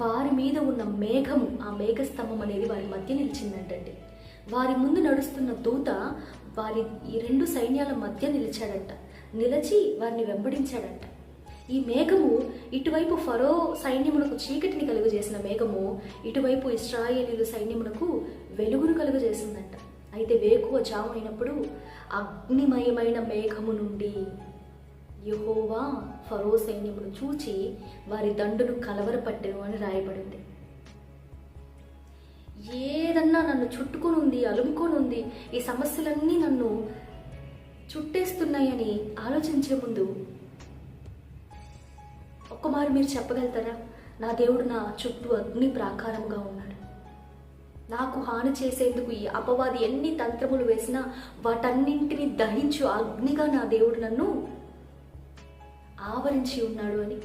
వారి మీద ఉన్న మేఘము ఆ మేఘస్తంభం అనేది వారి మధ్య నిలిచిందంటండి. వారి ముందు నడుస్తున్న దూత వారి ఈ రెండు సైన్యాల మధ్య నిలిచాడంట. నిలిచి వారిని వెంబడించాడంట. ఈ మేఘము ఇటువైపు ఫరో సైన్యమునకు చీకటిని కలుగజేసిన మేఘము ఇటువైపు ఇస్రాయేలీలు సైన్యమునకు వెలుగును కలుగజేసిందంట. అయితే వేకువ జాము అయినప్పుడు అగ్నిమయమైన మేఘము నుండి యహోవా ఫరో సైన్యమును చూచి వారి దండును కలవరపట్టెను అని రాయబడింది. ఏదన్నా నన్ను చుట్టుకొని ఉంది అలుముకొని ఉంది ఈ సమస్యలన్నీ నన్ను చుట్టేస్తున్నాయని ఆలోచించే ముందు ఒక్కమారు మీరు చెప్పగలుగుతారా? నా దేవుడు నా చుట్టూ అగ్ని ప్రాకారంగా ఉన్నాడు. నాకు హాని చేసేందుకు ఈ అపవాది ఎన్ని తంత్రములు వేసినా వాటన్నింటిని దహించు అగ్నిగా నా దేవుడు నన్ను ఆవరించి ఉన్నాడు అని.